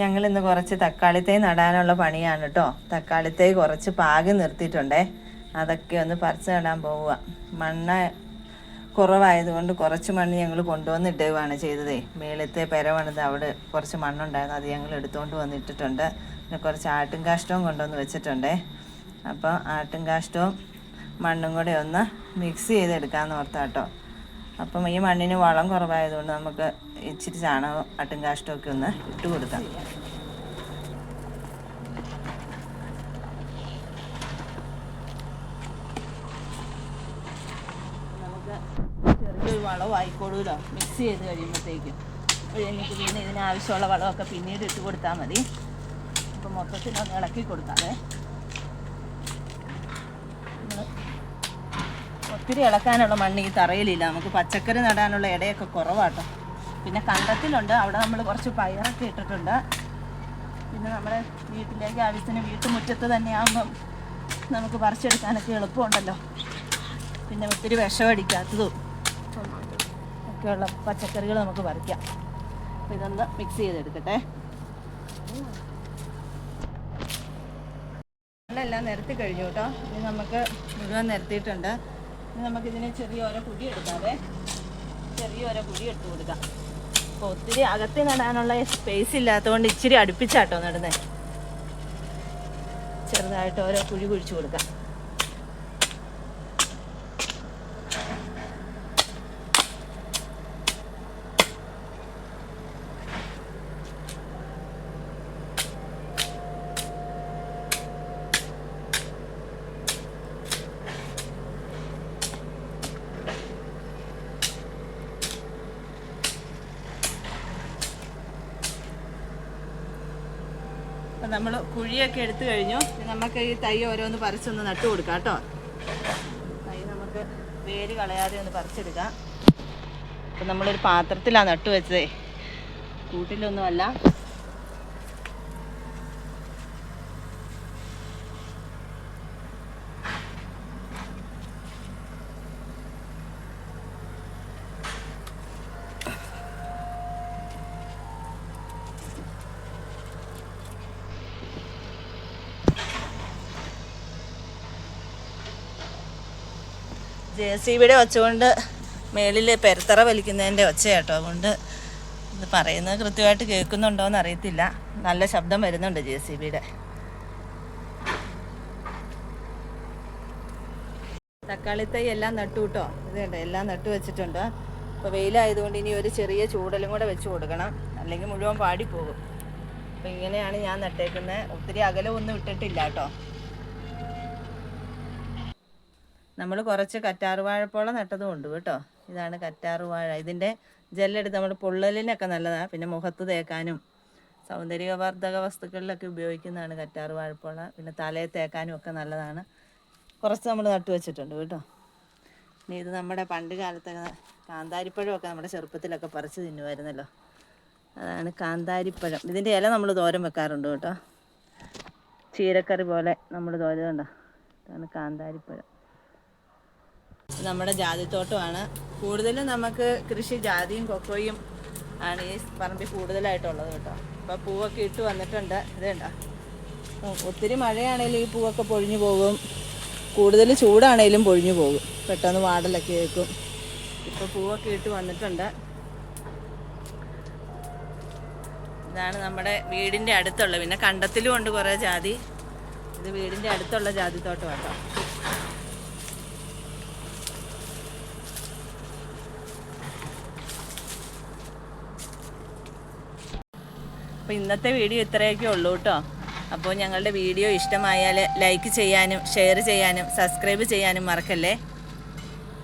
ഞങ്ങൾ ഇന്ന് കുറച്ച് തക്കാളിത്തൈ നടാനുള്ള പണിയാണ് കേട്ടോ തക്കാളിത്തൈ കുറച്ച് പാകി നിർത്തിയിട്ടുണ്ടേ. അതൊക്കെ ഒന്ന് പറിച്ച് നടാൻ പോവുക മണ്ണ് കുറവായതുകൊണ്ട് കുറച്ച് മണ്ണ് ഞങ്ങൾ കൊണ്ടുവന്ന് ഇടുകയാണ് ചെയ്തതേ. മേളത്തെ പെരവണത് അവിടെ കുറച്ച് മണ്ണുണ്ടായിരുന്നു. അത് ഞങ്ങൾ എടുത്തുകൊണ്ട് വന്നിട്ടിട്ടുണ്ട്. പിന്നെ കുറച്ച് ആട്ടും കാഷ്ടവും കൊണ്ടുവന്ന് വെച്ചിട്ടുണ്ടേ. അപ്പോൾ ആട്ടും കാഷ്ടവും മണ്ണും കൂടെ ഒന്ന് മിക്സ് ചെയ്തെടുക്കാമെന്ന് ഓർത്താട്ടോ. അപ്പം ഈ മണ്ണിന് വളം കുറവായതുകൊണ്ട് നമുക്ക് ഇച്ചിരി ചാണകം ആട്ടും കാഷ്ടമൊക്കെ ഒന്ന് ഇട്ട് കൊടുക്കാം. ചെറിയൊരു മിക്സ് ചെയ്ത് കഴിയുമ്പോഴത്തേക്കും. എനിക്ക് പിന്നെ ഇതിനാവശ്യമുള്ള വളമൊക്കെ പിന്നീട് ഇട്ട് കൊടുത്താൽ മതി. അപ്പം മൊത്തത്തിൽ ഒന്ന് ഇളക്കി കൊടുക്കാതെ ഒത്തിരി ഇളക്കാനുള്ള മണ്ണ് ഈ തറയിലില്ല. നമുക്ക് പച്ചക്കറി നടാനുള്ള ഇടയൊക്കെ കുറവാട്ടോ. പിന്നെ കണ്ടത്തിലുണ്ട്. അവിടെ നമ്മൾ കുറച്ച് പയറൊക്കെ ഇട്ടിട്ടുണ്ട്. പിന്നെ നമ്മുടെ വീട്ടിലേക്ക് ആവശ്യത്തിന് വീട്ടുമുറ്റത്ത് തന്നെയാകുമ്പം നമുക്ക് പറിച്ചെടുക്കാനൊക്കെ എളുപ്പമുണ്ടല്ലോ. പിന്നെ ഒത്തിരി വിഷമടിക്കാത്തതും ഒക്കെയുള്ള പച്ചക്കറികൾ നമുക്ക് പറിക്കാം. അപ്പോൾ ഇതൊന്ന് മിക്സ് ചെയ്തെടുക്കട്ടെ. എല്ലാം നിരത്തി കഴിഞ്ഞു കേട്ടോ. ഇനി നമുക്ക് മുഴുവൻ നിരത്തിയിട്ടുണ്ട്. നമുക്കിതിന് ചെറിയ ഓരോ കുഴി എടുക്കാതെ ചെറിയ ഓരോ കുഴി ഇട്ട് കൊടുക്കാം. അപ്പോൾ ഒത്തിരി അകത്ത് നടാനുള്ള സ്പേസ് ഇല്ലാത്തതുകൊണ്ട് ഇച്ചിരി അടുപ്പിച്ചാട്ടോ നടുന്നത് ചെറുതായിട്ട് ഓരോ കുഴി കുഴിച്ചു കൊടുക്കാം. നമ്മൾ കുഴിയൊക്കെ എടുത്തു കഴിഞ്ഞു. നമുക്ക് ഈ തൈ ഓരോന്ന് പറിച്ചൊന്ന് നട്ടു കൊടുക്കാം കേട്ടോ. തൈ നമുക്ക് വേര് കളയാതെ ഒന്ന് പറിച്ചെടുക്കാം. അപ്പം നമ്മളൊരു പാത്രത്തിലാണ് നട്ടു വെച്ചതേ. കൂട്ടിലൊന്നുമല്ല. ജെ സി ബിയുടെ ഒച്ചകൊണ്ട് മേളിൽ പെരത്തറ വലിക്കുന്നതിന്റെ ഒച്ചയാട്ടോ. അതുകൊണ്ട് ഇത് പറയുന്നത് കൃത്യമായിട്ട് കേൾക്കുന്നുണ്ടോയെന്ന് അറിയത്തില്ല നല്ല ശബ്ദം വരുന്നുണ്ട് ജെ സി ബിയുടെ. തക്കാളി തൈ എല്ലാം നട്ടു കേട്ടോ. ഇത് എല്ലാം നട്ടു വെച്ചിട്ടുണ്ട്. അപ്പോൾ വെയിലായതുകൊണ്ട് ഇനി ഒരു ചെറിയ ചൂടലും കൂടെ വെച്ച് കൊടുക്കണം. അല്ലെങ്കിൽ മുഴുവൻ പാടിപ്പോകും അപ്പോൾ ഇങ്ങനെയാണ് ഞാൻ നട്ടേക്കുന്നത് ഒത്തിരി അകലമൊന്നും ഇട്ടിട്ടില്ല കേട്ടോ. നമ്മൾ കുറച്ച് കറ്റാറ് വാഴപ്പോള നട്ടതും ഉണ്ട് കേട്ടോ. ഇതാണ് കറ്റാറ് വാഴ ഇതിന്റെ ജെല്ലെടുത്ത് നമ്മുടെ പൊള്ളലിനൊക്കെ നല്ലതാണ് പിന്നെ മുഖത്ത് തേക്കാനും സൗന്ദര്യവർദ്ധക വസ്തുക്കളിലൊക്കെ ഉപയോഗിക്കുന്നതാണ് കറ്റാറ് വാഴപ്പോള പിന്നെ തലയിൽ തേക്കാനും ഒക്കെ നല്ലതാണ്. കുറച്ച് നമ്മൾ നട്ടു വെച്ചിട്ടുണ്ട് കേട്ടോ. പിന്നെ ഇത് നമ്മുടെ പണ്ട് കാലത്തൊക്കെ കാന്താരിപ്പഴമൊക്കെ നമ്മുടെ ചെറുപ്പത്തിലൊക്കെ പറിച്ച് തിന്നുമായിരുന്നല്ലോ അതാണ് കാന്താരിപ്പഴം. ഇതിന്റെ ഇല നമ്മൾ തോരൻ വെക്കാറുണ്ട് കേട്ടോ. ചീരക്കറി പോലെ നമ്മൾ തോരൻ കണ്ടോ ഇതാണ് കാന്താരിപ്പഴം. നമ്മുടെ ജാതിത്തോട്ടമാണ്. കൂടുതലും നമുക്ക് കൃഷി ജാതിയും കൊക്കോയും ആണ് ഈ പറമ്പിൽ കൂടുതലായിട്ടുള്ളത് കേട്ടോ. അപ്പോൾ പൂവൊക്കെ ഇട്ട് വന്നിട്ടുണ്ട്. ഇത് കണ്ടോ? ഒത്തിരി മഴയാണേലും ഈ പൂവൊക്കെ പൊഴിഞ്ഞു പോകും. കൂടുതൽ ചൂടാണേലും പൊഴിഞ്ഞു പോകും. പെട്ടെന്ന് വാടലൊക്കെ കേൾക്കും ഇപ്പോൾ പൂവൊക്കെ ഇട്ട് വന്നിട്ടുണ്ട്. ഇതാണ് നമ്മുടെ വീടിന്റെ അടുത്തുള്ള പിന്നെ കണ്ടത്തിലും ഉണ്ട് കുറേ ജാതി. ഇത് വീടിന്റെ അടുത്തുള്ള ജാതിത്തോട്ടം കേട്ടോ. അപ്പോൾ ഇന്നത്തെ വീഡിയോ ഇത്രയൊക്കെ ഉള്ളൂ കേട്ടോ. അപ്പോൾ ഞങ്ങളുടെ വീഡിയോ ഇഷ്ടമായാൽ ലൈക്ക് ചെയ്യാനും ഷെയർ ചെയ്യാനും സബ്സ്ക്രൈബ് ചെയ്യാനും മറക്കല്ലേ?